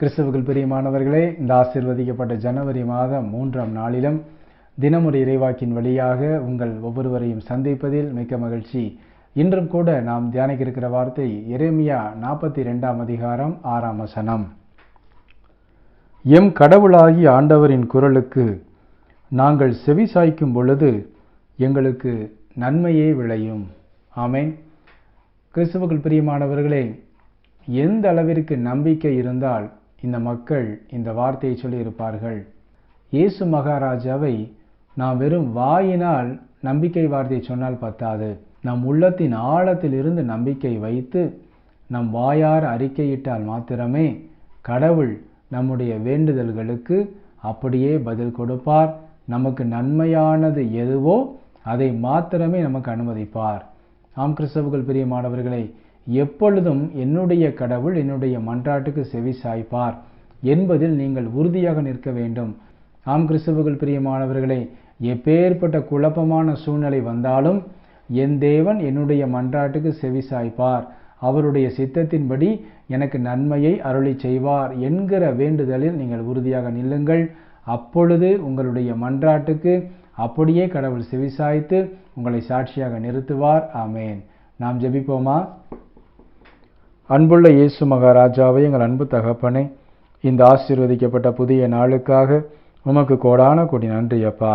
கிறிஸ்துவுக்குள் பிரியமானவர்களே இந்த ஆசீர்வதிக்கப்பட்ட ஜனவரி மாதம் மூன்றாம் நாளிலும் தினமுறை இறைவாக்கின் வழியாக உங்கள் ஒவ்வொருவரையும் சந்திப்பதில் மிக்க மகிழ்ச்சி. இன்றும் கூட நாம் தியானிக்க இருக்கிற வார்த்தை எரேமியா நாற்பத்தி ரெண்டாம் அதிகாரம் ஆறாம் வசனம். எம் கடவுளாகி ஆண்டவரின் குரலுக்கு நாங்கள் செவி சாய்க்கும் பொழுது எங்களுக்கு நன்மையே விளையும். ஆமேன். கிறிஸ்துவுக்குள் பிரியமானவர்களே எந்த அளவிற்கு நம்பிக்கை இருந்தால் இந்த மக்கள் இந்த வார்த்தையை சொல்லியிருப்பார்கள். இயேசு மகாராஜாவை நாம் வெறும் வாயினால் நம்பிக்கை வார்த்தையை சொன்னால் பத்தாது. நம் உள்ளத்தின் ஆழத்தில் இருந்து நம்பிக்கை வைத்து நம் வாயார் அறிக்கையிட்டால் மாத்திரமே கடவுள் நம்முடைய வேண்டுதல்களுக்கு அப்படியே பதில் கொடுப்பார். நமக்கு நன்மையானது எதுவோ அதை மாத்திரமே நமக்கு அனுமதிப்பார். ஆம் கிறிஸ்தவர்கள் பிரியமானவர்களை எப்பொழுதும் என்னுடைய கடவுள் என்னுடைய மன்றாட்டுக்கு செவி சாய்ப்பார் என்பதில் நீங்கள் உறுதியாக நிற்க வேண்டும். ஆம் கிறிஸ்துவர்கள் பிரியமானவர்களே எப்பேற்பட்ட குழப்பமான சூழ்நிலை வந்தாலும் என் தேவன் என்னுடைய மன்றாட்டுக்கு செவி சாய்ப்பார். அவருடைய சித்தத்தின்படி எனக்கு நன்மையை அருளி செய்வார் என்கிற வேண்டுதலில் நீங்கள் உறுதியாக நில்லுங்கள். அப்பொழுது உங்களுடைய மன்றாட்டுக்கு அப்படியே கடவுள் செவிசாய்த்து உங்களை சாட்சியாக நிறுத்துவார். ஆமேன். நாம் ஜெபிப்போமா? அன்புள்ள இயேசு மகாராஜாவை எங்கள் அன்பு தகப்பனே இந்த ஆசீர்வதிக்கப்பட்ட புதிய நாளுக்காக உமக்கு கோடான கோடி நன்றி அப்பா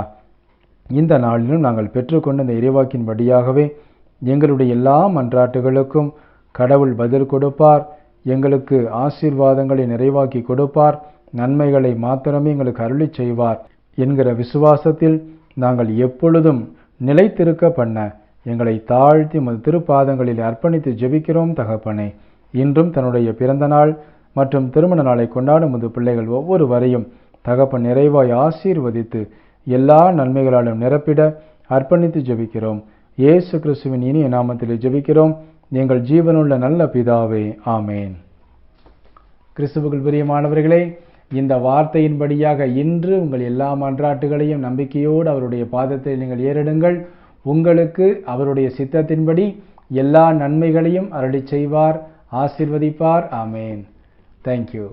இந்த நாளிலும் நாங்கள் பெற்றுக்கொண்ட இந்த இறைவாக்கின் படியாகவே எங்களுடைய எல்லா மன்றாட்டுகளுக்கும் கடவுள் பதில் கொடுப்பார். எங்களுக்கு ஆசீர்வாதங்களை நிறைவாக்கி கொடுப்பார். நன்மைகளை மாத்திரமே எங்களுக்கு அருளி செய்வார். என்கிற விசுவாசத்தில் நாங்கள் எப்பொழுதும் நிலைத்திருக்க பண்ண எங்களை தாழ்த்தி உமது திருப்பாதங்களில் அர்ப்பணித்து ஜெபிக்கிறோம் தகப்பனே. இன்றும் தன்னுடைய பிறந்த நாள் மற்றும் திருமண நாளை கொண்டாடும் முது பிள்ளைகள் ஒவ்வொருவரையும் தகப்பன் நிறைவாய் ஆசீர்வதித்து எல்லா நன்மைகளாலும் நிரப்பிட அர்ப்பணித்து ஜெபிக்கிறோம். இயேசு கிறிஸ்துவின் இனிய நாமத்தில் ஜெபிக்கிறோம். எங்கள் ஜீவனுள்ள நல்ல பிதாவே ஆமேன். கிறிஸ்துவுக்குள் பிரியமானவர்களே இந்த வார்த்தையின்படியாக இன்று உங்கள் எல்லா மன்றாட்டுகளையும் நம்பிக்கையோடு அவருடைய பாதத்தில் நீங்கள் ஏறிடுங்கள். உங்களுக்கு அவருடைய சித்தத்தின்படி எல்லா நன்மைகளையும் அருளி செய்வார். ஆசிர்வதிப்பார். ஆமேன். தேங்க்யூ